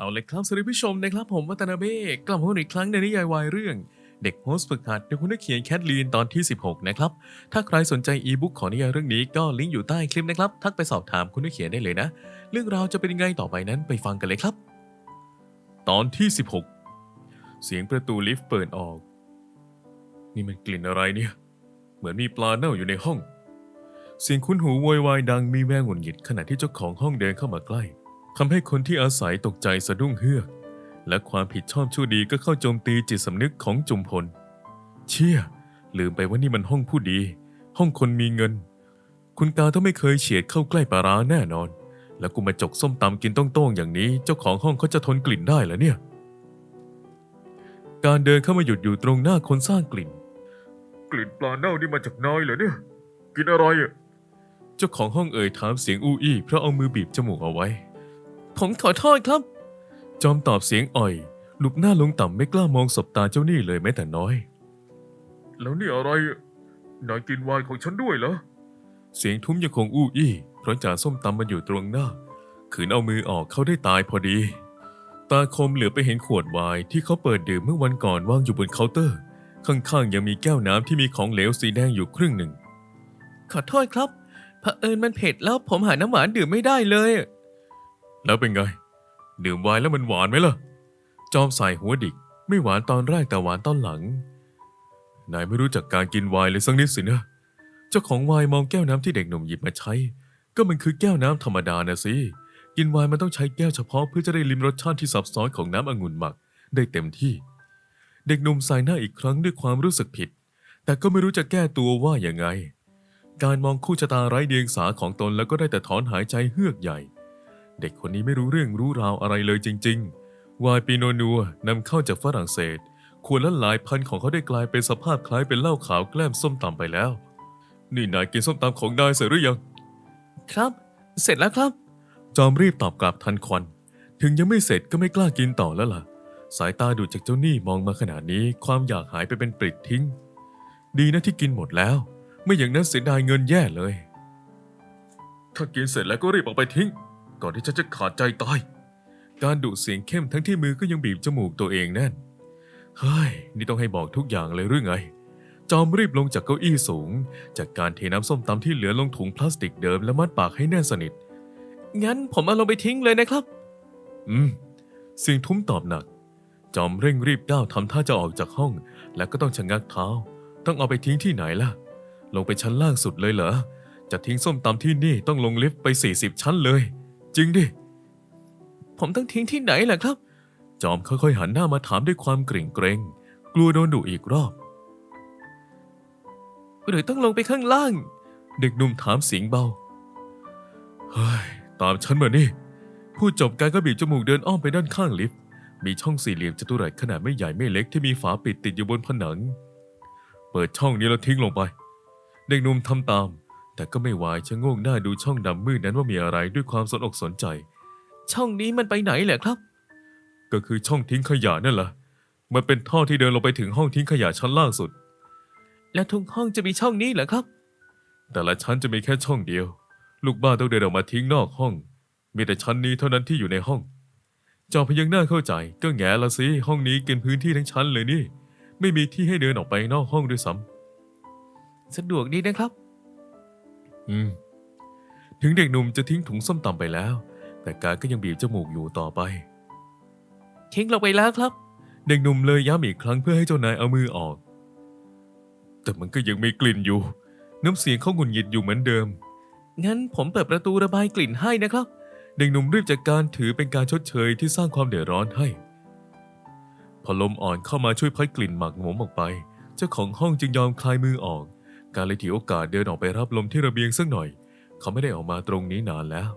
เอาเลยครับสวัสดีผู้ชมนะครับผมวัตนาเบ้กลับมาอีกครั้งในนิยายวายเรื่อง เด็กโฮสต์ฝึกหัดโดยคุณนักเขียนแคทลีนตอนที่ 16 นะครับ ถ้าใครสนใจอีบุ๊กของนิยายเรื่องนี้ก็ลิงก์อยู่ใต้คลิปนะครับ ทักไปสอบถามคุณนักเขียนได้เลยนะ เรื่องราวจะเป็นยังไงต่อไปนั้นไปฟังกันเลยครับ ตอนที่ 16 เสียงประตูลิฟต์เปิดออก นี่มันกลิ่นอะไรเนี่ย เหมือนมีปลาเน่าอยู่ในห้อง เสียงคุ้นหูโวยวายดังมีแววหงุดหงิดขณะที่เจ้าของห้องเดินเข้ามาใกล้ ทำให้คนที่อาศัยตกใจสะดุ้งเฮือก และความผิดชอบชั่วดีก็เข้าโจมตีจิตสำนึกของจุมพล เชี่ย ลืมไปว่านี่มันห้องผู้ดี ห้องคนมีเงิน คุณกาต้องไม่เคยเฉียดเข้าใกล้ปลาร้าแน่นอน แล้วกูมาจกส้มตำกินต้องโต้งๆอย่างนี้ เจ้าของห้องเขาจะทนกลิ่นได้เหรอเนี่ย การเดินเข้ามาหยุดอยู่ตรงหน้าคนสร้างกลิ่น กลิ่นปลาเน่านี่มาจากนายเหรอเนี่ย กินอะไรอะ เจ้าของห้องเอ่ยถามเสียงอู้อี้เพราะเอามือบีบจมูกเอาไว้ ผมขอโทษครับ จอมตอบเสียงอ่อยหลุบหน้าลงต่ำไม่กล้ามองสบตาเจ้าหนี้เลยแม้แต่น้อย แล้วนี่อะไรอะนายกินไวน์ของฉันด้วยเหรอ เสียงทุ้มยังคงอู้อี้เพราะจ่าส้มตำมันอยู่ตรงหน้า ขืนเอามือออกเขาได้ตายพอดี ตาคมเหลือไปเห็นขวดไวน์ที่เขาเปิดดื่มเมื่อวันก่อนวางอยู่บนเคาน์เตอร์ ข้างๆยังมีแก้วน้ำที่มีของเหลวสีแดงอยู่ครึ่งหนึ่ง ขอโทษครับเผอิญมันเผ็ดแล้วผมหาน้ำหวานดื่มไม่ได้เลย แล้วเป็นไง ดื่มไวน์แล้วมันหวานไหมล่ะ จอมใส่หัวดิก ไม่หวานตอนแรกแต่หวานตอนหลัง นายไม่รู้จักการกินไวน์เลยสักนิดสินะ เจ้าของไวน์มองแก้วน้ำที่เด็กหนุ่มหยิบมาใช้ ก็มันคือแก้วน้ำธรรมดานะสิ กินไวน์มันต้องใช้แก้วเฉพาะเพื่อจะได้ลิมรสชาติที่ซับซ้อนของน้ำองุ่นหมักได้เต็มที่ เด็กหนุ่มใส่หน้าอีกครั้งด้วยความรู้สึกผิด แต่ก็ไม่รู้จะแก้ตัวว่าอย่างไง การมองคู่ชะตาไร้เดียงสาของตนแล้วก็ได้แต่ถอนหายใจเฮือกใหญ่ เด็กคนนี้ไม่รู้เรื่องรู้ราวอะไรเลยจริง ๆ วายปีโนนัวนำเข้าจากฝรั่งเศสขวดละหลายพันของเขาได้กลายเป็นสภาพคล้ายเป็นเหล้าขาวแกล้มส้มตำไปแล้ว นี่นายกินส้มตำของนายเสร็จหรือยัง ครับ เสร็จแล้วครับ จอมรีบตอบกลับทันควัน ถึงยังไม่เสร็จก็ไม่กล้ากินต่อแล้วล่ะ สายตาดูจากเจ้าหนี้มองมาขนาดนี้ความอยากหายไปเป็นปลิดทิ้ง ดีนะที่กินหมดแล้ว ไม่อย่างนั้นเสียดายเงินแย่เลย ถ้ากินเสร็จแล้วก็รีบออกไปทิ้ง ก่อนที่ฉันจะขาดใจตาย การดุเสียงเข้มทั้งที่มือก็ยังบีบจมูกตัวเองแน่น เฮ้ย นี่ต้องให้บอกทุกอย่างเลยหรือไง จอมรีบลงจากเก้าอี้สูง จากการเทน้ำส้มตำที่เหลือลงถุงพลาสติกเดิมและมัดปากให้แน่นสนิท งั้นผมเอาลงไปทิ้งเลยนะครับ อืม เสียงทุ้มตอบหนัก จอมเร่งรีบก้าวทำท่าจะออกจากห้อง แล้วก็ต้องชะงักเท้า ต้องเอาไปทิ้งที่ไหนล่ะ ลงไปชั้นล่างสุดเลยเหรอจะทิ้งส้มตำที่นี่ต้องลงลิฟต์ไป 40 ชั้นเลย จริงดิ ผมต้องทิ้งที่ไหนล่ะครับ จอมค่อยๆหันหน้ามาถามด้วยความเกรงเกรงกลัวโดนดุอีกรอบ หรือต้องลงไปข้างล่าง เด็กหนุ่มถามเสียงเบา เฮ้ย ตามฉันมานี่ พูดจบการก็บีบจมูกเดินอ้อมไปด้านข้างลิฟต์ มีช่องสี่เหลี่ยมจัตุรัสขนาดไม่ใหญ่ไม่เล็กที่มีฝาปิดติดอยู่บนผนัง เปิดช่องนี้แล้วทิ้งลงไป เด็กหนุ่มทำตาม แต่ก็ไม่วายชะโงกหน้าดูช่องดำมืดนั้นว่ามีอะไรด้วยความสนอกสนใจ ช่องนี้มันไปไหนเหรอครับ ก็คือช่องทิ้งขยะนั่นแหละ มันเป็นท่อที่เดินลงไปถึงห้องทิ้งขยะชั้นล่างสุด แล้วทุกห้องจะมีช่องนี้เหรอครับ แต่ละชั้นจะมีแค่ช่องเดียว ลูกบ้านต้องเดินออกมาทิ้งนอกห้อง มีแต่ชั้นนี้เท่านั้นที่อยู่ในห้อง จอมพยักหน้าเข้าใจ ก็แง่ละสิห้องนี้กินพื้นที่ทั้งชั้นเลยนี่ ไม่มีที่ให้เดินออกไปนอกห้องด้วยซ้ำสะดวกดีนะครับ อืม ถึงเด็กหนุ่มจะทิ้งถุงส้มตำไปแล้ว แต่การก็ยังบีบจมูกอยู่ต่อไปทิ้งลงไปแล้วครับ เด็กหนุ่มเลยย้ำอีกครั้งเพื่อให้เจ้านายเอามือออก แต่มันก็ยังมีกลิ่นอยู่ น้ำเสียงเขาหงุดหงิดอยู่เหมือนเดิม งั้นผมเปิดประตูระบายกลิ่นให้นะครับ เด็กหนุ่มรีบจัดการถือเป็นการชดเชยที่สร้างความเดือดร้อนให้ พอลมอ่อนเข้ามาช่วยพัดกลิ่นหมักหมมออกไป เจ้าของห้องจึงยอมคลายมือออก การเลยถือโอกาสเดินออกไปรับลมที่ระเบียงสักหน่อย เขาไม่ได้ออกมาตรงนี้นานแล้ว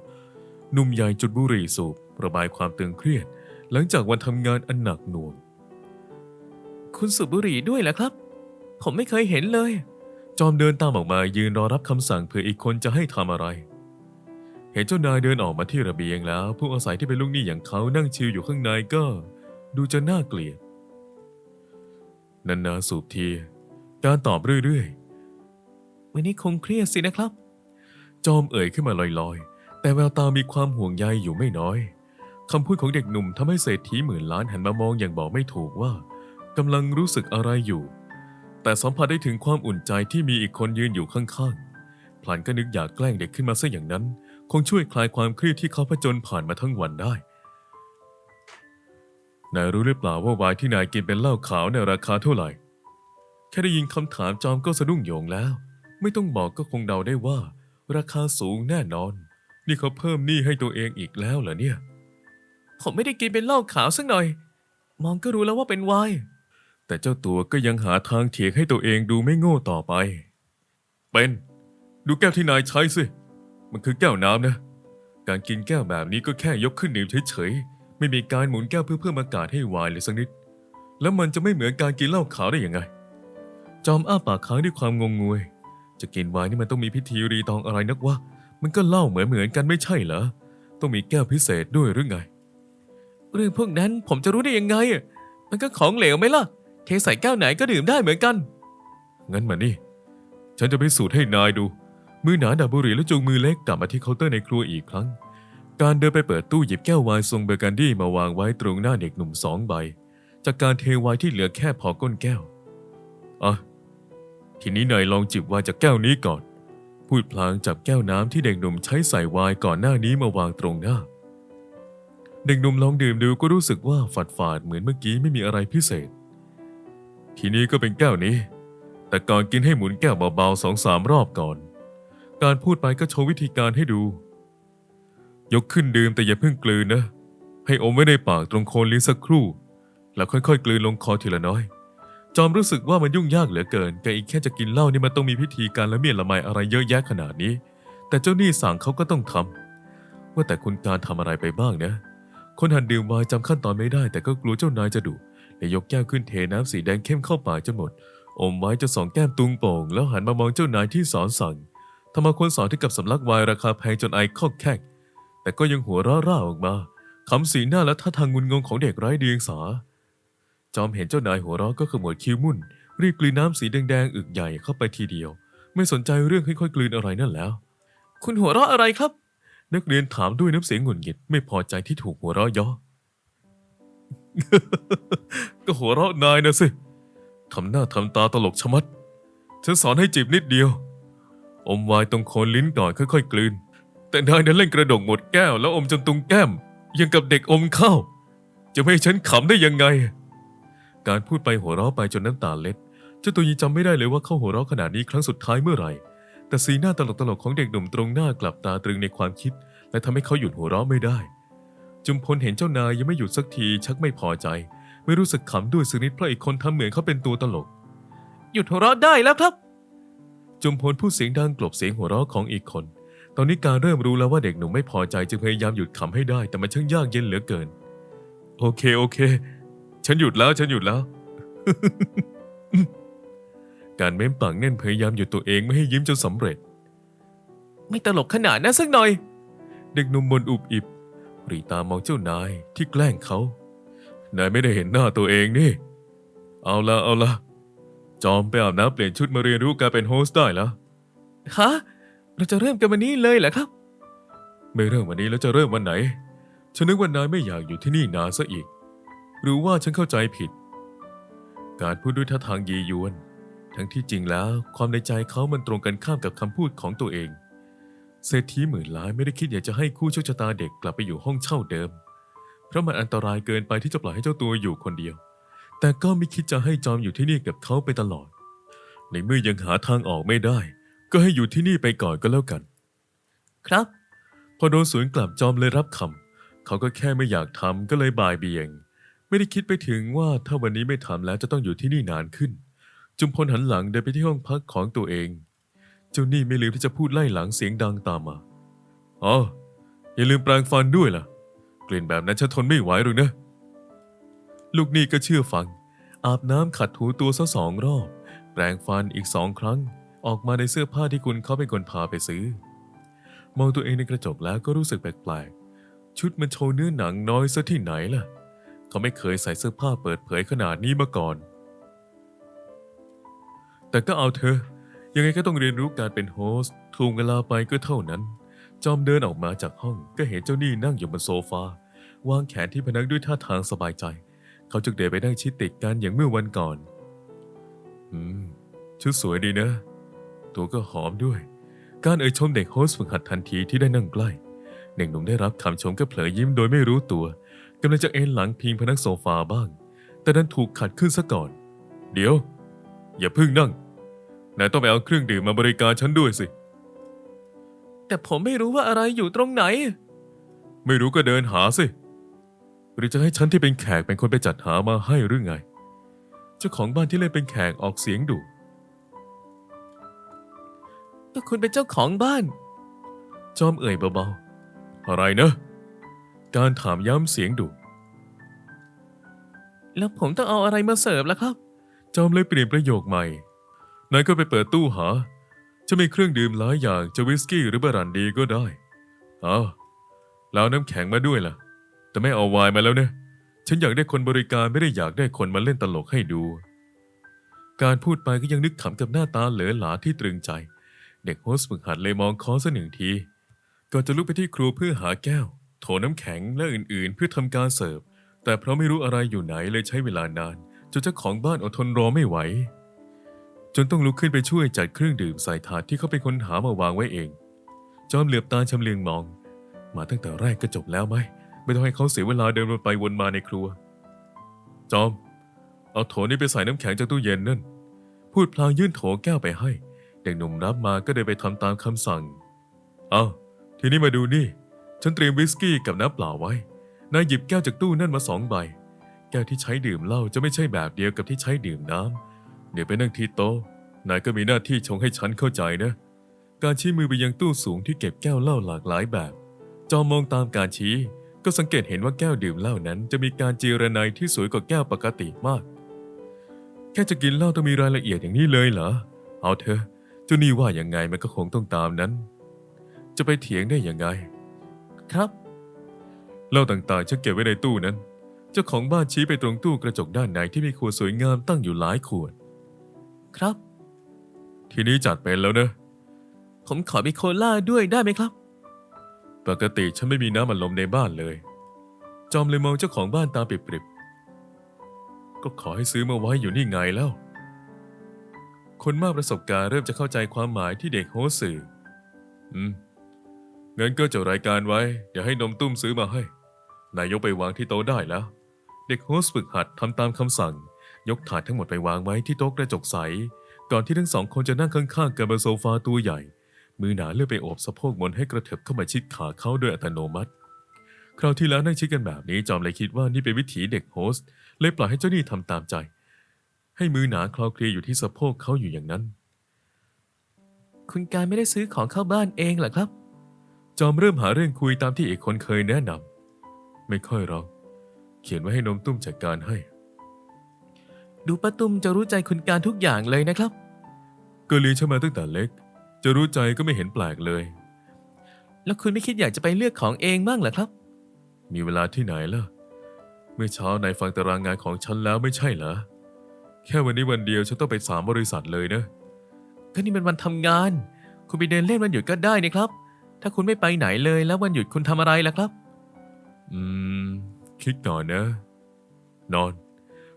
หนุ่มใหญ่จุดบุหรี่สูบระบายความตึงเครียด หลังจากวันทำงานอันหนักหน่วง คุณสูบบุหรี่ด้วยเหรอครับ ผมไม่เคยเห็นเลย จอมเดินตามออกมายืนรอรับคำสั่งเผื่ออีกคนจะให้ทำอะไร เห็นเจ้านายเดินออกมาที่ระเบียงแล้ว ผู้อาศัยที่เป็นลูกหนี้อย่างเขานั่งชิลอยู่ข้างในก็ ดูจะน่าเกลียดนานๆสูบทีการตอบเรื่อยๆ วันนี้คงเครียดสินะครับ จอมเอ่ยขึ้นมาลอยๆ แต่แววตามีความห่วงใยอยู่ไม่น้อยคำพูดของเด็กหนุ่มทำให้เศรษฐีหมื่นล้านหันมามองอย่างบอกไม่ถูกว่ากำลังรู้สึกอะไรอยู่ แต่สัมผัสได้ถึงความอุ่นใจที่มีอีกคนยืนอยู่ข้างๆพลันก็นึกอยากแกล้งเด็กขึ้นมาซะอย่างนั้น คงช่วยคลายความเครียดที่เขาผจญผ่านมาทั้งวันได้นายรู้หรือเปล่าว่าวายที่นายกินเป็นเหล้าขาวในราคาเท่าไหร่ แค่ได้ยินคำถามจอมก็สะดุ้งโยงแล้ว ไม่ต้องบอกก็คงเดาได้ว่า ราคาสูงแน่นอน นี่เขาเพิ่มหนี้ให้ตัวเองอีกแล้วเหรอเนี่ย ผมไม่ได้กินเป็นเหล้าขาวสักหน่อย มองก็รู้แล้วว่าเป็นไวน์แต่เจ้าตัวก็ยังหาทางเถียงให้ตัวเองดูไม่โง่ต่อไป เป็น ดูแก้วที่นายใช้สิ มันคือแก้วน้ำนะ การกินแก้วแบบนี้ก็แค่ยกขึ้นดื่มเฉยๆ ไม่มีการหมุนแก้วเพื่อเพิ่มอากาศให้ไวน์เลยสักนิด แล้วมันจะไม่เหมือนการกินเหล้าขาวได้ยังไง จอมอ้าปากค้างด้วยความงงงวย จะกินไวน์นี่มันต้องมีพิธีรีตองอะไรนักวะ มันก็เล้าเหมือนเหมือนกันไม่ใช่เหรอ ต้องมีแก้วพิเศษด้วยหรือไง เรื่องพวกนั้นผมจะรู้ได้ยังไงอะมันก็ของเหลวไหมล่ะ เทใส่แก้วไหนก็ดื่มได้เหมือนกัน งั้นมานี่ ฉันจะไปสูตรให้นายดู มือหนาดับบุหรี่และจูงมือเล็กกลับมาที่เคาน์เตอร์ในครัวอีกครั้ง การเดินไปเปิดตู้หยิบแก้วไวน์ทรงเบอร์กันดี้มาวางไว้ตรงหน้าเด็กหนุ่มสองใบ จากการเทไวน์ที่เหลือแค่พอก้นแก้ว อะ ทีนี้นายลองจิบไวน์จากแก้วนี้ก่อน พูดพลางจับแก้วน้ำที่เด็กหนุ่มใช้ใส่ไวน์ก่อนหน้านี้มาวางตรงหน้า เด็กหนุ่มลองดื่มดูก็รู้สึกว่าฝาดฝาดๆเหมือนเมื่อกี้ไม่มีอะไรพิเศษ ทีนี้ก็เป็นแก้วนี้ แต่ก่อนกินให้หมุนแก้วเบาๆสองสามรอบก่อน การพูดไปก็โชว์วิธีการให้ดู ยกขึ้นดื่มแต่อย่าเพิ่งกลืนนะ ให้อมไว้ในปากตรงโคนลิ้นสักครู่ แล้วค่อยๆ กลืนลงคอทีละน้อย จอมรู้สึกว่ามันยุ่งยากเหลือเกิน แต่อีกแค่จะกินเหล้านี่มันต้องมีพิธีการละเมียดละไมอะไรเยอะแยะขนาดนี้ แต่เจ้าหนี้สั่งเขาก็ต้องทำว่าแต่คุณการทำอะไรไปบ้างนะ คนหันดื่มวน์จำขั้นตอนไม่ได้ แต่ก็กลัวเจ้านายจะดุเลยยกแก้วขึ้นเทน้ำสีแดงเข้มเข้าปากจนหมด อมไว้จนสองแก้มตุงโป่ง แล้วหันมามองเจ้านายที่สอนสั่งทำไมาคนสอนที่กับสำลักวน์ราคาแพงจนไอคอกแคกแต่ก็ยังหัวเราะร่าออกมาคำสีหน้าและท่าทางงุนงงของเด็กไร้เดียงสา จอมเห็นเจ้านายหัวเราะก็ขมวดคิ้วมุ่น รีบกลืนน้ำสีแดงๆ อึกใหญ่เข้าไปทีเดียว ไม่สนใจเรื่องค่อยๆกลืนอะไรนั่นแล้ว คุณหัวเราะอะไรครับ นักเรียนถามด้วยน้ำเสียงหงุดหงิดไม่พอใจที่ถูกหัวเราะย่อก็หัวเราะนายนะสิทำหน้าทำตาตลกชะมัด ฉันสอนให้จีบนิดเดียว อมไวน์ตรงโคนลิ้นก่อนค่อยๆ กลืน แต่นายนั้นเล่นกระดกหมดแก้ว แล้วอมจนตรงแก้ม ยังกับเด็กอมข้าว จะไม่ให้ฉันขำได้ยังไง การพูดไปหัวเราะไปจนน้ำตาเล็ดเจ้าตัวยีจำไม่ได้เลยว่าเขาหัวเราะขนาดนี้ครั้งสุดท้ายเมื่อไหร่ แต่สีหน้าตลกๆของเด็กหนุ่มตรงหน้ากลับตาตรึงในความคิด และทำให้เขาหยุดหัวเราะไม่ได้ จุมพลเห็นเจ้านายยังไม่หยุดสักทีชักไม่พอใจ ไม่รู้สึกขำด้วยสักนิดเพราะอีกคนทำเหมือนเขาเป็นตัวตลก หยุดหัวเราะได้แล้วครับ จุมพลพูดเสียงดังกลบเสียงหัวเราะของอีกคน ตอนนี้การเริ่มรู้แล้วว่าเด็กหนุ่มไม่พอใจจึงพยายามหยุดขำให้ได้ แต่มันช่างยากเย็นเหลือเกิน โอเคโอเค ฉันหยุดแล้ว ฉันหยุดแล้ว การเม้มปากแน่นพยายามหยุดตัวเองไม่ให้ยิ้มจนสำเร็จ ไม่ตลกขนาดนั้นสักหน่อย เด็กหนุ่มบนอุบอิบปรีตามองเจ้านายที่แกล้งเขา นายไม่ได้เห็นหน้าตัวเองนี่ เอาละเอาละจอมไปอาบน้ำเปลี่ยนชุดมาเรียนรู้การเป็นโฮสต์ได้แล้วฮะ เราจะเริ่มกันวันนี้เลยเหรอครับ ไม่เริ่มวันนี้แล้วจะเริ่มวันไหน ฉันนึกว่านายไม่อยากอยู่ที่นี่นานซะอีก หรือว่าฉันเข้าใจผิด การพูดด้วยท่าทางยียวน ทั้งที่จริงแล้วความในใจเขามันตรงกันข้ามกับคำพูดของตัวเอง เศรษฐีหมื่นล้านไม่ได้คิดอยากจะให้คู่โชคชะตาเด็กกลับไปอยู่ห้องเช่าเดิม เพราะมันอันตรายเกินไปที่จะปล่อยให้เจ้าตัวอยู่คนเดียว แต่ก็ไม่คิดจะให้จอมอยู่ที่นี่กับเขาไปตลอด ในเมื่อยังหาทางออกไม่ได้ ก็ให้อยู่ที่นี่ไปก่อนก็แล้วกัน ครับ พอโดนสวนกลับจอมเลยรับคำเขาก็แค่ไม่อยากทำก็เลยบ่ายเบี่ยง ไม่ได้คิดไปถึงว่าถ้าวันนี้ไม่ทำแล้วจะต้องอยู่ที่นี่นานขึ้น จุมพลหันหลังเดินไปที่ห้องพักของตัวเอง เจ้านี่ไม่ลืมที่จะพูดไล่หลังเสียงดังตามมาอ๋ออย่าลืมแปรงฟันด้วยล่ะ กลิ่นแบบนั้นฉันทนไม่ไหวหรอกนะ ลูกหนี่ก็เชื่อฟัง อาบน้ำขัดถูตัวซะสองรอบ แปรงฟันอีกสองครั้ง ออกมาในเสื้อผ้าที่คุณเขาเป็นคนพาไปซื้อ มองตัวเองในกระจกแล้วก็รู้สึกแปลกๆ ชุดมันโชว์เนื้อหนังน้อยซะที่ไหนล่ะ เขาไม่เคยใส่เสื้อผ้าเปิดเผยขนาดนี้มาก่อน แต่ก็เอาเธอะยังไงก็ต้องเรียนรู้การเป็นโฮสต์ถูกเวลาไปก็เท่านั้น จอมเดินออกมาจากห้องก็เห็นเจ้านี่นั่งอยู่บนโซฟาวางแขนที่พนักด้วยท่าทางสบายใจ เขาจึงเดินไปนั่งชิดติดกันอย่างเมื่อวันก่อน อืม ชุดสวยดีนะ ตัวก็หอมด้วย การเอ่ยชมเด็กโฮสต์ฝึกหัดทันทีที่ได้นั่งใกล้เด็กหนุ่มได้รับคำชมก็เผลอยิ้มโดยไม่รู้ตัว กำลังจะเอนหลังพิงพนักโซฟาบ้าง แต่ดันถูกขัดขึ้นซะก่อน เดี๋ยว อย่าเพิ่งนั่ง นายต้องไปเอาเครื่องดื่มมาบริการฉันด้วยสิ แต่ผมไม่รู้ว่าอะไรอยู่ตรงไหน ไม่รู้ก็เดินหาสิ หรือจะให้ฉันที่เป็นแขกเป็นคนไปจัดหามาให้หรือไง เจ้าของบ้านที่เล่นเป็นแขกออกเสียงดุก็คุณเป็นเจ้าของบ้าน จอมเอ่ยเบาๆ อะไรนะ การถามย้ำเสียงดุ แล้วผมต้องเอาอะไรมาเสิร์ฟล่ะครับ จอมเลยเปลี่ยนประโยคใหม่ นายก็ไปเปิดตู้หา จะมีเครื่องดื่มหลายอย่างจะวิสกี้หรือบรันดีก็ได้อ้าวแล้วน้ำแข็งมาด้วยล่ะ แต่ไม่เอาไวน์มาแล้วเนี่ยฉันอยากได้คนบริการไม่ได้อยากได้คนมาเล่นตลกให้ดู การพูดไปก็ยังนึกขำกับหน้าตาเหลือหลาที่ตรึงใจ เด็กโฮสต์ฝึกหัดเลยมองคอสักหนึ่งทีก่อนจะลุกไปที่ครัวเพื่อหาแก้ว โถน้ำแข็งและอื่นๆ เพื่อทำการเสิร์ฟ แต่เพราะไม่รู้อะไรอยู่ไหนเลยใช้เวลานานจนเจ้าของบ้านอดทนรอไม่ไหว จนต้องลุกขึ้นไปช่วยจัดเครื่องดื่มใส่ถาดที่เขาเป็นคนหามาวางไว้เอง จอมเหลือบตาชำเลืองมอง มาตั้งแต่แรกก็จบแล้วไหมไม่ต้องให้เขาเสียเวลาเดินวนไปวนมาในครัว จอม เอาโถนี้ไปใส่น้ำแข็งจากตู้เย็นนั่น พูดพลางยื่นโถแก้วไปให้ เด็กหนุ่มรับมาก็เดินไปทำตามคำสั่ง เอาทีนี้มาดูนี่ ฉันเตรียมวิสกี้กับน้ำเปล่าไว้ นายหยิบแก้วจากตู้นั่นมาสองใบ แก้วที่ใช้ดื่มเหล้าจะไม่ใช่แบบเดียวกับที่ใช้ดื่มน้ำ เดี๋ยวไปนั่งที่โต๊ะ นายก็มีหน้าที่ชงให้ฉันเข้าใจนะ การชี้มือไปยังตู้สูงที่เก็บแก้วเหล้าหลากหลายแบบ จอมมองตามการชี้ ก็สังเกตเห็นว่าแก้วดื่มเหล้านั้น จะมีการจีรนัยที่สวยกว่าแก้วปกติมาก แค่จะกินเหล้าต้องมีรายละเอียดอย่างนี้เลยเหรอ เอาเถอะเจ้านี่ว่าอยังไงมันก็คงต้องตามนั้น จะไปเถียงได้ยังไง ครับ เหล้าต่างๆฉันเก็บไว้ในตู้นั้น เจ้าของบ้านชี้ไปตรงตู้กระจกด้านในที่มีขวดสวยงามตั้งอยู่หลายขวด ครับ ทีนี้จัดเป็นแล้วนะ ผมขอมีโคล่าด้วยได้ไหมครับ ปกติฉันไม่มีน้ำอัดลมในบ้านเลย จอมเลยมองเจ้าของบ้านตาปริบๆก็ขอให้ซื้อมาไว้อยู่นี่ไงแล้วคนมากประสบการณ์เริ่มจะเข้าใจความหมายที่เด็กโฮสต์สื่อ อืม งั้นก็จดรายการไว้ เดี๋ยวให้นมตุ้มซื้อมาให้ นายยกไปวางที่โต๊ะได้แล้ว เด็กโฮสฝึกหัดทำตามคำสั่ง ยกถาดทั้งหมดไปวางไว้ที่โต๊ะกระจกใส ก่อนที่ทั้งสองคนจะนั่งข้างๆกันบนโซฟาตัวใหญ่ มือหนาเลื่อนไปโอบสะโพกมนให้กระเถิบเข้ามาชิดขาเขาโดยอัตโนมัติ คราวที่แล้วนั่งชิดกันแบบนี้จอมเลยคิดว่านี่เป็นวิถีเด็กโฮสเลยปล่อยให้เจ้านี่ทำตามใจ ให้มือหนาคลอเคลียอยู่ที่สะโพกเขาอยู่อย่างนั้น คุณการไม่ได้ซื้อของเข้าบ้านเองเหรอครับ จอมเริ่มหาเรื่องคุยตามที่เอกคนเคยแนะนำไม่ค่อยหรอก เขียนไว้ให้นมตุ้มจัดการให้ ดูป้าตุ้มจะรู้ใจคุณการทุกอย่างเลยนะครับ ก็เลี้ยงฉันมาตั้งแต่เล็ก จะรู้ใจก็ไม่เห็นแปลกเลย แล้วคุณไม่คิดอยากจะไปเลือกของเองบ้างเหรอครับ มีเวลาที่ไหนล่ะ เมื่อเช้านายฟังตารางงานของฉันแล้วไม่ใช่เหรอ แค่วันนี้วันเดียวฉันต้องไปสามบริษัทเลยนะ ก็นี่เป็นวันทำงาน คุณไปเดินเล่นวันหยุดก็ได้นี่ครับ ถ้าคุณไม่ไปไหนเลยแล้ววันหยุดคุณทำอะไรล่ะครับ อืม คิดก่อนนะ นอน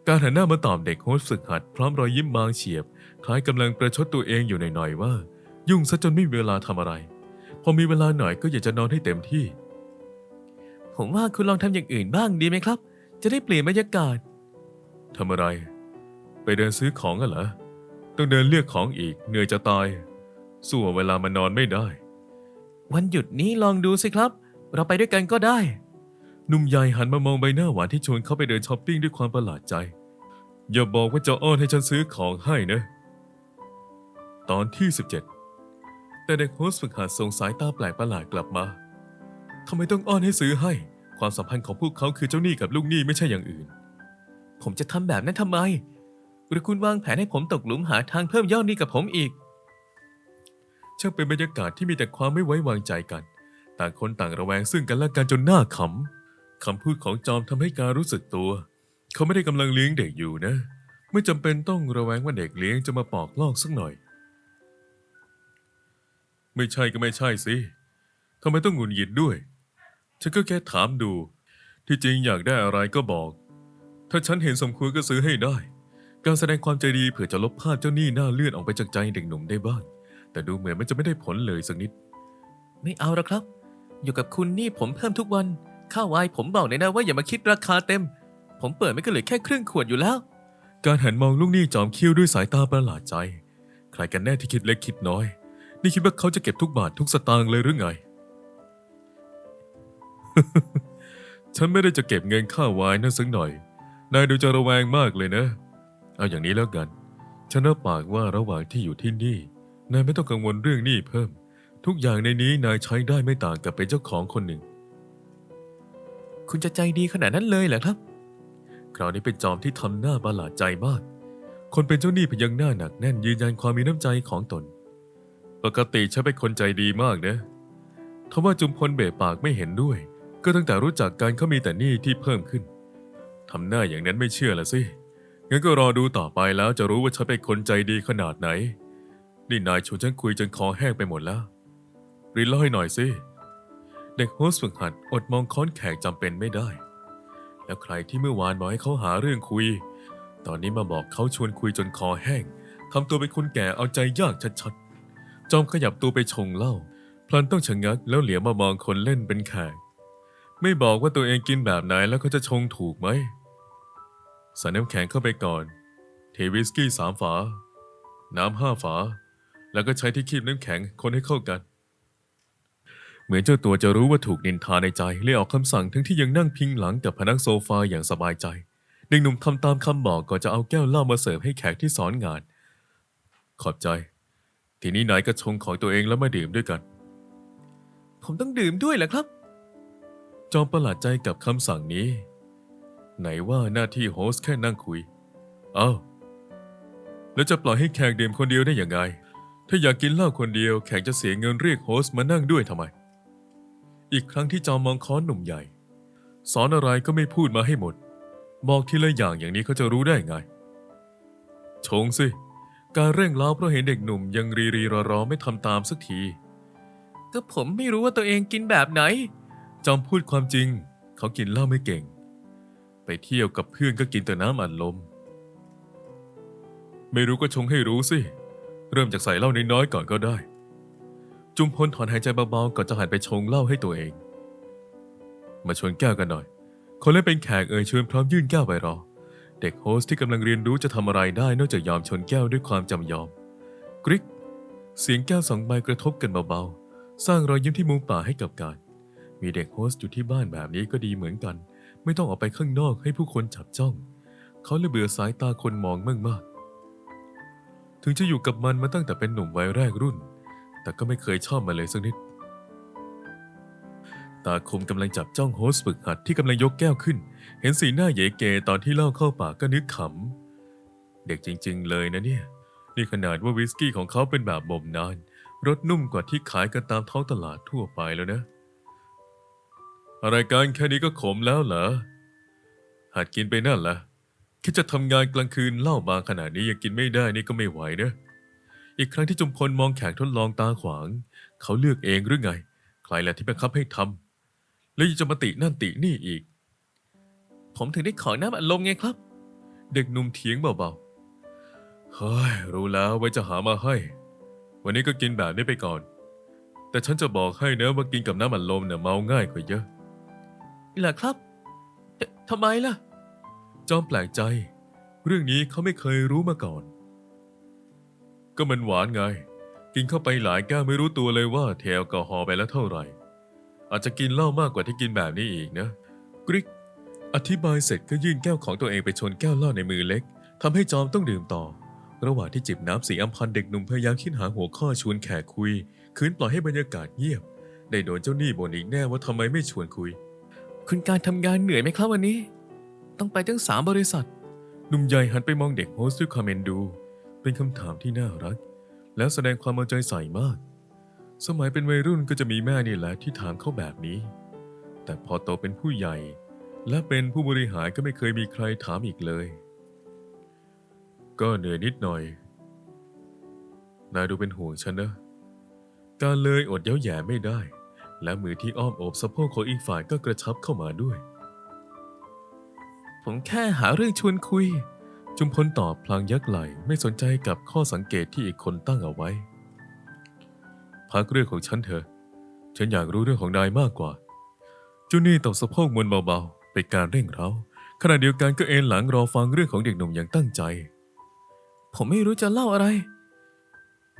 การหันหน้ามาตอบเด็กโฮสต์ฝึกหัดพร้อมรอยยิ้มบางเฉียบ คล้ายกำลังประชดตัวเองอยู่หน่อยๆว่า ยุ่งซะจนไม่มีเวลาทำอะไร พอมีเวลาหน่อยก็อยากจะนอนให้เต็มที่ ผมว่าคุณลองทำอย่างอื่นบ้างดีไหมครับ จะได้เปลี่ยนบรรยากาศทำอะไร ไปเดินซื้อของกันเหรอต้องเดินเลือกของอีกเหนื่อยจะตาย สู้เวลามานอนไม่ได้ วันหยุดนี้ลองดูสิครับ เราไปด้วยกันก็ได้ หนุ่มใหญ่หันมามองใบหน้าหวานที่ชวนเขาไปเดินช้อปปิ้งด้วยความประหลาดใจ อย่าบอกว่าจะอ้อนให้ฉันซื้อของให้นะ ตอนที่ 17 แต่เด็กโฮสฝึกหัดส่งสายตาแปลกประหลาดกลับมาทำไมต้องอ้อนให้ซื้อให้ ความสัมพันธ์ของพวกเขาคือเจ้าหนี้กับลูกหนี้ไม่ใช่อย่างอื่น ผมจะทำแบบนั้นทำไมหรือคุณวางแผนให้ผมตกหลุมหาทางเพิ่มยอดหนี้กับผมอีก ช่างเป็นบรรยากาศที่มีแต่ความไม่ไว้วางใจกัน ต่างคนต่างระแวงซึ่งกันและกันจนหน้าขำคำพูดของจอมทำให้การรู้สึกตัว เขาไม่ได้กำลังเลี้ยงเด็กอยู่นะ ไม่จำเป็นต้องระแวงว่าเด็กเลี้ยงจะมาปอกลอกสักหน่อย ไม่ใช่ก็ไม่ใช่สิทำไมต้องหงุดหงิดด้วย ฉันก็แค่ถามดู ที่จริงอยากได้อะไรก็บอก ถ้าฉันเห็นสมควรก็ซื้อให้ได้ การแสดงความใจดีเผื่อจะลบภาพเจ้าหนี้หน้าเลื่อนออกไปจากใจเด็กหนุ่มได้บ้าง แต่ดูเหมือนมันจะไม่ได้ผลเลยสักนิด ไม่เอาหรอกครับ อยู่กับคุณนี่ผมเพิ่มทุกวัน ข้าววายผมบอกเลยนะว่าอย่ามาคิดราคาเต็ม ผมเปิดไม่ก็เหลือแค่ครึ่งขวดอยู่แล้ว การหันมองลูกหนี้จอมคิ้วด้วยสายตาประหลาดใจ ใครกันแน่ที่คิดเล็กคิดน้อย นี่คิดว่าเขาจะเก็บทุกบาททุกสตางค์เลยหรือไง ฉันไม่ได้จะเก็บเงินค่าวายนั่นสักหน่อย นายดูจะระแวงมากเลยนะ เอาอย่างนี้แล้วกัน ฉันรับปากว่าระหว่างที่อยู่ที่นี่ นายไม่ต้องกังวลเรื่องหนี้เพิ่ม ทุกอย่างในนี้นายใช้ได้ไม่ต่างกับเป็นเจ้าของคนหนึ่ง คุณจะใจดีขนาดนั้นเลยเหรอครับ คราวนี้เป็นจอมที่ทำหน้าประหลาดใจมาก คนเป็นเจ้าหนี้พยักหน้าหนักแน่นยืนยันความมีน้ำใจของตน ปกติฉันเป็นคนใจดีมากนะทว่าจุมพลเบะปากไม่เห็นด้วย ก็ตั้งแต่รู้จักกันเขามีแต่หนี้ที่เพิ่มขึ้นทำหน้าอย่างนั้นไม่เชื่อละสิงั้นก็รอดูต่อไปแล้วจะรู้ว่าฉันเป็นคนใจดีขนาดไหน นี่นายชวนฉันคุยจนคอแห้งไปหมดแล้วรินเล่าให้หน่อยสิ เด็กโฮสต์ฝึกหัดอดมองค้อนแขกจำเป็นไม่ได้ แล้วใครที่เมื่อวานบอกให้เขาหาเรื่องคุย ตอนนี้มาบอกเขาชวนคุยจนคอแห้งทำตัวเป็นคนแก่เอาใจยากชัดๆ จอมขยับตัวไปชงเหล้าพลันต้องชะงักแล้วเหลียวมามองคนเล่นเป็นแขก ไม่บอกว่าตัวเองกินแบบไหนแล้วเขาจะชงถูกไหมใส่น้ำแข็งเข้าไปก่อน เทวิสกี้สามฝา น้ำห้าฝา แล้วก็ใช้ที่คีบน้ำแข็งคนให้เข้ากัน เหมือนเจ้าตัวจะรู้ว่าถูกนินทาในใจเลยออกคำสั่งทั้งที่ยังนั่งพิงหลังกับพนักโซฟาอย่างสบายใจเด็กหนุ่มทำตามคำบอกก่อนจะเอาแก้วเหล้ามาเสิร์ฟให้แขกที่สอนงาน ขอบใจ ทีนี้นายก็ชงของตัวเองแล้วมาดื่มด้วยกัน ผมต้องดื่มด้วยเหรอครับ จอมประหลาดใจกับคำสั่งนี้ ไหนว่าหน้าที่โฮสแค่นั่งคุย เอ้า แล้วจะปล่อยให้แขกดื่มคนเดียวได้อย่างไง ถ้าอยากกินเหล้าคนเดียวแขกจะเสียเงินเรียกโฮสต์มานั่งด้วยทำไม อีกครั้งที่จอมมองค้อนหนุ่มใหญ่ สอนอะไรก็ไม่พูดมาให้หมด บอกทีละอย่างอย่างนี้เขาจะรู้ได้ไง ชงสิ การเร่งเร้าเพราะเห็นเด็กหนุ่มยังรีรีรอรอไม่ทำตามสักที ก็ผมไม่รู้ว่าตัวเองกินแบบไหน จอมพูดความจริง เขากินเหล้าไม่เก่ง ไปเที่ยวกับเพื่อนก็กินแต่น้ำอัดลม ไม่รู้ก็ชงให้รู้สิ เริ่มจากใส่เหล้าน้อยๆก่อนก็ได้ จุมพลถอนหายใจเบาๆก่อนจะหันไปชงเหล้าให้ตัวเอง มาชวนแก้วกันหน่อย คนเล่นเป็นแขกเอ่ยชวนพร้อมยื่นแก้วไปรอ เด็กโฮสที่กำลังเรียนรู้จะทำอะไรได้นอกจากยอมชนแก้วด้วยความจำยอม กริกเสียงแก้วสองใบกระทบกันเบาๆ สร้างรอยยิ้มที่มุมปากให้กับการ มีเด็กโฮสอยู่ที่บ้านแบบนี้ก็ดีเหมือนกัน ไม่ต้องออกไปข้างนอกให้ผู้คนจับจ้อง เขาเลยเบื่อสายตาคนมองมากๆ ถึงจะอยู่กับมันมาตั้งแต่เป็นหนุ่มวัยแรกรุ่น แต่ก็ไม่เคยชอบมันเลยสักนิด ตาคมกำลังจับจ้องโฮสต์ฝึกหัดที่กำลังยกแก้วขึ้น เห็นสีหน้าเยเกตอนที่เล่าเข้าปากก็นึกขำ เด็กจริง ๆ เลยนะเนี่ย นี่ขนาดว่าวิสกี้ของเขาเป็นแบบบ่มนาน รสนุ่มกว่าที่ขายกันตามท้องตลาดทั่วไปแล้วนะ อะไรกันแค่นี้ก็ขมแล้วเหรอหัดกินไปนั่นละ คิดจะทำงานกลางคืนเล้ามาขนาดนี้ยังกินไม่ได้นี่ก็ไม่ไหวนะ อีกครั้งที่จุมพลมองแขกทดลองตาขวาง เขาเลือกเองหรือไง ใครแหละที่บังคับให้ทำแล้วยังจะมาตินั่นตินี่อีก ผมถึงได้ขอน้ำอัดลมไงครับ เด็กหนุ่มเถียงเบาๆเฮ้ยรู้แล้วไว้จะหามาให้ วันนี้ก็กินแบบนี้ไปก่อน แต่ฉันจะบอกให้นะว่ากินกับน้ำอัดลมเนี่ยเมาง่ายกว่าเยอะเหรอครับทำไมล่ะ จอมแปลกใจ เรื่องนี้เขาไม่เคยรู้มาก่อน ก็มันหวานไง กินเข้าไปหลายแก้วไม่รู้ตัวเลยว่าเทแอลกอฮอล์ไปแล้วเท่าไหร่ อาจจะกินเหล้ามากกว่าที่กินแบบนี้อีกนะ กริก อธิบายเสร็จก็ยื่นแก้วของตัวเองไปชนแก้วเหล้าในมือเล็กทำให้จอมต้องดื่มต่อ ระหว่างที่จิบน้ำสีอัมพันเด็กหนุ่มพยายามคิดหาหัวข้อชวนแขกคุย คืนปล่อยให้บรรยากาศเงียบ ได้โดนเจ้าหนี้บ่นอีกแน่ว่าทำไมไม่ชวนคุย คุณการทำงานเหนื่อยไหมครับวันนี้ ต้องไปตั้งสามบริษัท หนุ่มใหญ่หันไปมองเด็กโฮสต์ด้วยความเอ็นดู เป็นคำถามที่น่ารัก แล้วแสดงความเอาใจใส่มาก สมัยเป็นวัยรุ่นก็จะมีแม่นี่แหละที่ถามเขาแบบนี้ แต่พอโตเป็นผู้ใหญ่ และเป็นผู้บริหารก็ไม่เคยมีใครถามอีกเลย ก็เหนื่อยนิดหน่อย นายดูเป็นห่วงฉันนะ การเลยอดเย้าแย่ไม่ได้ และมือที่อ้อมโอบสะโพกของอีกฝ่ายก็กระชับเข้ามาด้วย ผมแค่หาเรื่องชวนคุย จุมพลตอบพลางยักไหลไม่สนใจกับข้อสังเกตที่อีกคนตั้งเอาไว้ พักเรื่องของฉันเถอะ ฉันอยากรู้เรื่องของนายมากกว่า จูนี่ตบสะโพกมวนเบาๆเป็นการเร่งเร้าขณะเดียวกันก็เอนหลังรอฟังเรื่องของเด็กหนุ่มอย่างตั้งใจ ผมไม่รู้จะเล่าอะไร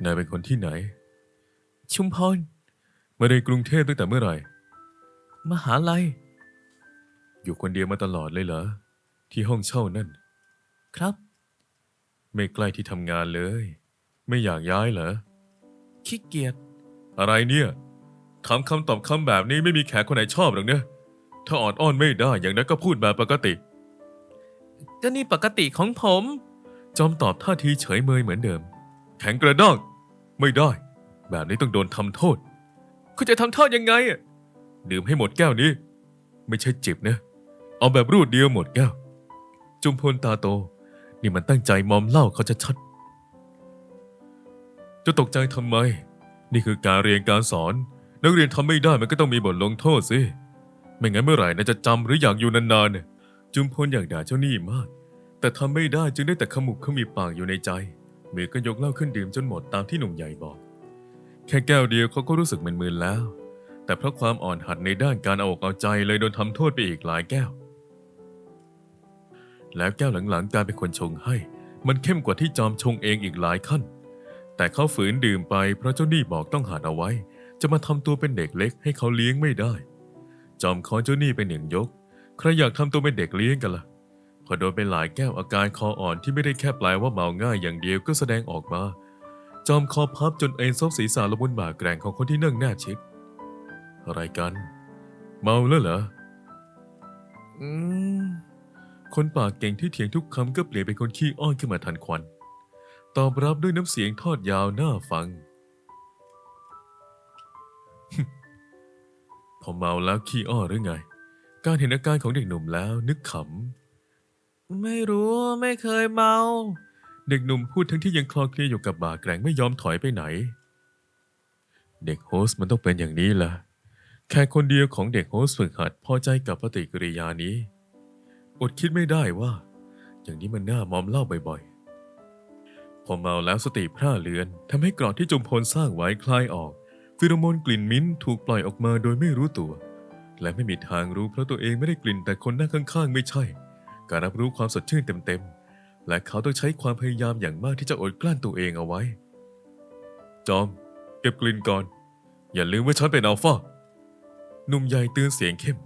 นายเป็นคนที่ไหน ชุมพร มาในกรุงเทพตั้งแต่เมื่อไหร่ มหาลัย อยู่คนเดียวมาตลอดเลยเหรอ ที่ห้องเช่านั่น ครับ ไม่ใกล้ที่ทำงานเลย ไม่อยากย้ายเหรอ ขี้เกียจ อะไรเนี่ยถามคำตอบคำแบบนี้ไม่มีแขกคนไหนชอบหรอกเนี่ยถ้าอ่อนอ้อนไม่ได้อย่างนั้นก็พูดแบบปกติ ก็นี่ปกติของผม จอมตอบท่าทีเฉยเมยเหมือนเดิม แข็งกระด้างไม่ได้ แบบนี้ต้องโดนทำโทษ คุณจะทำโทษยังไงอะดื่มให้หมดแก้วนี้ ไม่ใช่จิบนะ เอาแบบรูดเดียวหมดแก้ว จุมพลตาโต นี่มันตั้งใจมอมเหล้าเขาจะชัดจะตกใจทำไม นี่คือการเรียนการสอน นักเรียนทำไม่ได้มันก็ต้องมีบทลงโทษสิ ไม่งั้นเมื่อไหร่น่าจะจำหรืออยากอยู่นานๆเนี่ยจุมพลอยากด่าเจ้านี้มาก แต่ทำไม่ได้จึงได้แต่ขมุบขมิบปากอยู่ในใจมือก็ยกเหล้าขึ้นดื่มจนหมดตามที่หนุ่มใหญ่บอก แค่แก้วเดียวเขาก็รู้สึกมึนๆแล้ว แต่เพราะความอ่อนหัดในด้านการเอาอกเอาใจเลยโดนทำโทษไปอีกหลายแก้ว แล้วแก้วหลังๆการเป็นคนชงให้ มันเข้มกว่าที่จอมชงเองอีกหลายขั้น แต่เขาฝืนดื่มไปเพราะเจ้าหนี้บอกต้องหัดเอาไว้ จะมาทำตัวเป็นเด็กเล็กให้เขาเลี้ยงไม่ได้ จอมคอเจ้าหนี้เป็นหนึ่งยก ใครอยากทำตัวเป็นเด็กเลี้ยงกันล่ะพอโดนไปหลายแก้วอาการคออ่อนที่ไม่ได้แค่แปลว่าเมาง่ายอย่างเดียวก็แสดงออกมา จอมคอพับจนเอ็นซบศีรษะลงบนบ่าแกร่งของคนที่นั่งแนบชิด อะไรกัน เมาแล้วเหรอ อืม คนปากเก่งที่เถียงทุกคำก็เปลี่ยนเป็นคนขี้อ้อนขึ้นมาทันควัน ตอบรับด้วยน้ำเสียงทอดยาวน่าฟัง พอเมาแล้วขี้อ้อนหรือไง การเห็นอาการของเด็กหนุ่มแล้วนึกขำ ไม่รู้ไม่เคยเมา เด็กหนุ่มพูดทั้งที่ยังคลอเคลียอยู่กับบ่าแกร่งไม่ยอมถอยไปไหน เด็กโฮสต์มันต้องเป็นอย่างนี้ล่ะ แค่คนเดียวของเด็กโฮสต์ฝึกหัดพอใจกับปฏิกิริยานี้ อดคิดไม่ได้ว่า อย่างนี้มันน่ามอมเหล่าบ่อยๆ พอเมาแล้วสติพร่าเลือนทำให้กรอดที่จุมพลสร้างไว้คลายออกฟิโรโมนกลิ่นมิ้นถูกปล่อยออกมาโดยไม่รู้ตัว และไม่มีทางรู้เพราะตัวเองไม่ได้กลิ่นแต่คนนั่งข้างๆ ไม่ใช่ การรับรู้ความสดชื่นเต็มๆ และเขาต้องใช้ความพยายามอย่างมากที่จะอดกลั้นตัวเองเอาไว้ จอม เก็บกลิ่นก่อน อย่าลืมว่าฉันเป็นอัลฟาหนุ่มใหญ่เตือนเสียงเข้ม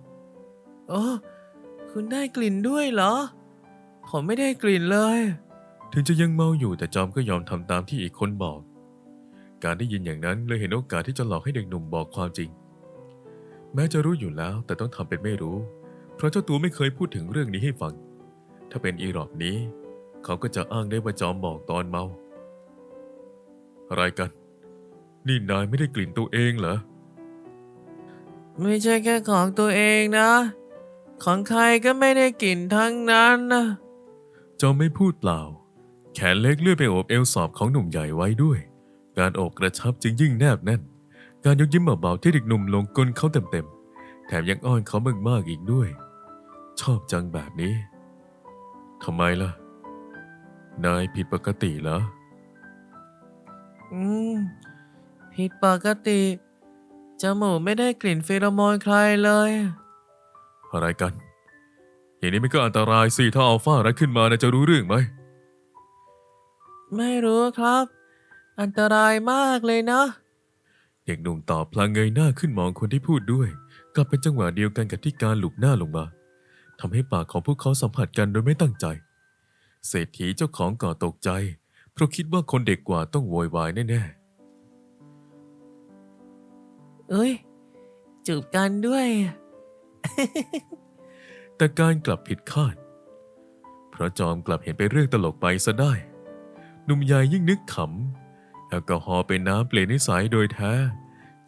อ๋อ คุณได้กลิ่นด้วยเหรอ ผมไม่ได้กลิ่นเลย ถึงจะยังเมาอยู่แต่จอมก็ยอมทำตามที่อีกคนบอก การได้ยินอย่างนั้นเลยเห็นโอกาสที่จะหลอกให้เด็กหนุ่มบอกความจริง แม้จะรู้อยู่แล้วแต่ต้องทำเป็นไม่รู้ เพราะเจ้าตัวไม่เคยพูดถึงเรื่องนี้ให้ฟัง ถ้าเป็นอีรอบนี้ เขาก็จะอ้างได้ว่าจอมบอกตอนเมา อะไรกัน นี่นายไม่ได้กลิ่นตัวเองเหรอ ไม่ใช่แค่ของตัวเองนะ ของใครก็ไม่ได้กลิ่นทั้งนั้นนะจอมไม่พูดเปล่า แขนเล็กเลื่อนไปโอบเอวสอบของหนุ่มใหญ่ไว้ด้วย การโอบกระชับจึงยิ่งแนบแน่น การยกยิ้มเบาๆที่เด็กหนุ่มลงกลเขาเต็มๆ แถมยังอ้อนเขามากๆอีกด้วย ชอบจังแบบนี้ทำไมล่ะ นายผิดปกติเหรอ อืม ผิดปกติจมูกไม่ได้กลิ่นฟีโรโมนใครเลย อะไรกัน อย่างนี้มันก็อันตรายสิถ้าอัลฟารักขึ้นมานะจะรู้เรื่องไหม ไม่รู้ครับ อันตรายมากเลยนะ เด็กหนุ่มตอบพลางเงยหน้าขึ้นมองคนที่พูดด้วยกลับเป็นจังหวะเดียวกันกับที่การหลุบหน้าลงมาทำให้ปากของพวกเขาสัมผัสกันโดยไม่ตั้งใจ เศรษฐีเจ้าของก่อตกใจ เพราะคิดว่าคนเด็กกว่าต้องโวยวายแน่เอ้ยจูบกันด้วยๆ แต่การกลับผิดคาด เพราะจอมกลับเห็นไปเรื่องตลกไปซะได้ หนุ่มใหญ่ยิ่งนึกขำแอลกอฮอล์เป็นน้ำเปลี่ยนนิสัยโดยแท้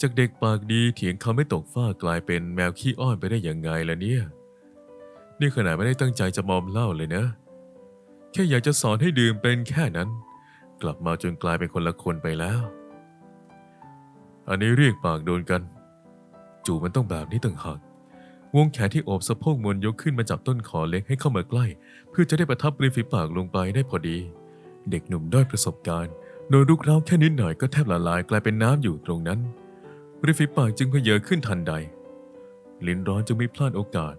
จากเด็กปากดีเถียงคำไม่ตกฟ้ากลายเป็นแมวขี้อ้อนไปได้อย่างไงล่ะเนี่ย นี่ขนาดไม่ได้ตั้งใจจะมอมเหล้าเลยนะ แค่อยากจะสอนให้ดื่มเป็นแค่นั้น กลับมาจนกลายเป็นคนละคนไปแล้ว อันนี้เรียกปากโดนกัน จู่มันต้องแบบนี้ต่างหาก วงแขนที่โอบสะโพกมนยกขึ้นมาจับต้นคอเล็กให้เข้ามาใกล้ เพื่อจะได้ประทับริมฝีปากลงไปได้พอดี เด็กหนุ่มด้อยประสบการณ์โดนรุกเร้าแค่นิดหน่อยก็แทบละลายกลายเป็นน้ำอยู่ตรงนั้นริมฝีปากจึงเพเยอขึ้นทันใด ลิ้นร้อนจึงไม่พลาดโอกาส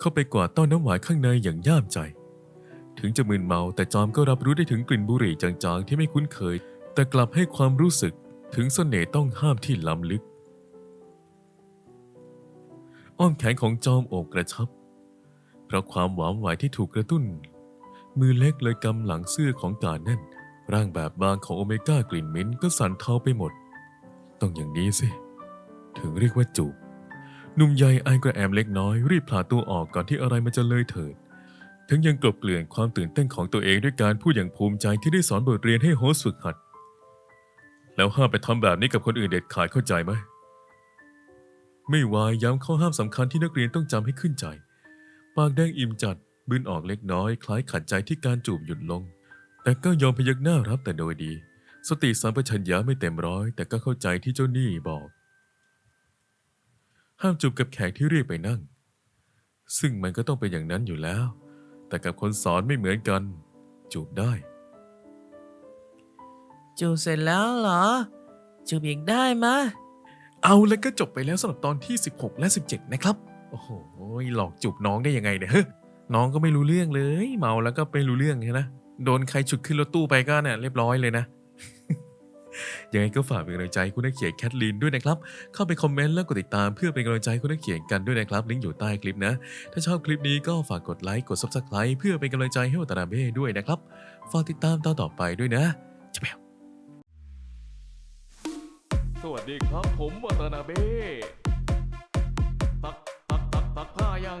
เข้าไปกวาดต้อนน้ำหวานข้างในอย่างย่ามใจ ถึงจะมึนเมาแต่จอมก็รับรู้ได้ถึงกลิ่นบุหรี่จางๆที่ไม่คุ้นเคย แต่กลับให้ความรู้สึกถึงเสน่ห์ต้องห้ามที่ล้ำลึก อ้อมแขนของจอมอบกระชับ เพราะความหวามไหวที่ถูกกระตุ้น มือเล็กเลยกำหลังเสื้อของการนั่น ร่างแบบบางของโอเมก้ากลิ่นมิ้นก็สั่นเทาไปหมด ต้องอย่างนี้สิ ถึงเรียกว่าจูบหนุ่มใหญ่ไอกระแอมเล็กน้อยรีบผลาตัวออกก่อนที่อะไรมันจะเลยเถิด ทั้งยังกลบเกลื่อนความตื่นเต้นของตัวเองด้วยการพูดอย่างภูมิใจที่ได้สอนบทเรียนให้โฮสฝึกหัด แล้วห้ามไปทำแบบนี้กับคนอื่นเด็ดขาดเข้าใจไหม ไม่วายย้ำข้อห้ามสำคัญที่นักเรียนต้องจำให้ขึ้นใจ ปากแดงอิ่มจัดบืนออกเล็กน้อย คล้ายขัดใจที่การจูบหยุดลง แต่ก็ยอมพยักหน้ารับแต่โดยดี สติสัมปชัญญะไม่เต็มร้อย แต่ก็เข้าใจที่เจ้าหนี้บอก ห้ามจูบกับแขกที่เรียกไปนั่ง ซึ่งมันก็ต้องเป็นอย่างนั้นอยู่แล้ว แต่กับคนสอนไม่เหมือนกัน จูบได้ จูบเสร็จแล้วเหรอ จูบอีกได้ไหมะ เอาแล้วก็จบไปแล้วสำหรับตอนที่ 16 และ 17 นะครับ โอ้โหหลอกจูบน้องได้ยังไงเนี่ยเฮ้ยน้องก็ไม่รู้เรื่องเลย เมาแล้วก็ไม่รู้เรื่องใช่นะโดนใครฉุดขึ้นรถตู้ไปก็เนี่ยเรียบร้อยเลยนะยังไงก็ฝากเป็นกำลังใจคุณนักเขียนแคทลีนด้วยนะครับ เข้าไปคอมเมนต์แล้วกดติดตามเพื่อเป็นกำลังใจคุณนักเขียนกันด้วยนะครับ ลิงก์อยู่ใต้คลิปนะ ถ้าชอบคลิปนี้ก็ฝากกดไลค์ กด subscribe เพื่อเป็นกำลังใจให้วัตนาเบ้ด้วยนะครับ ฝากติดตามตอนต่อไปด้วยนะจะแปว สวัสดีครับผมวัตนาเบ้ตักตักตักตักผ้ายัง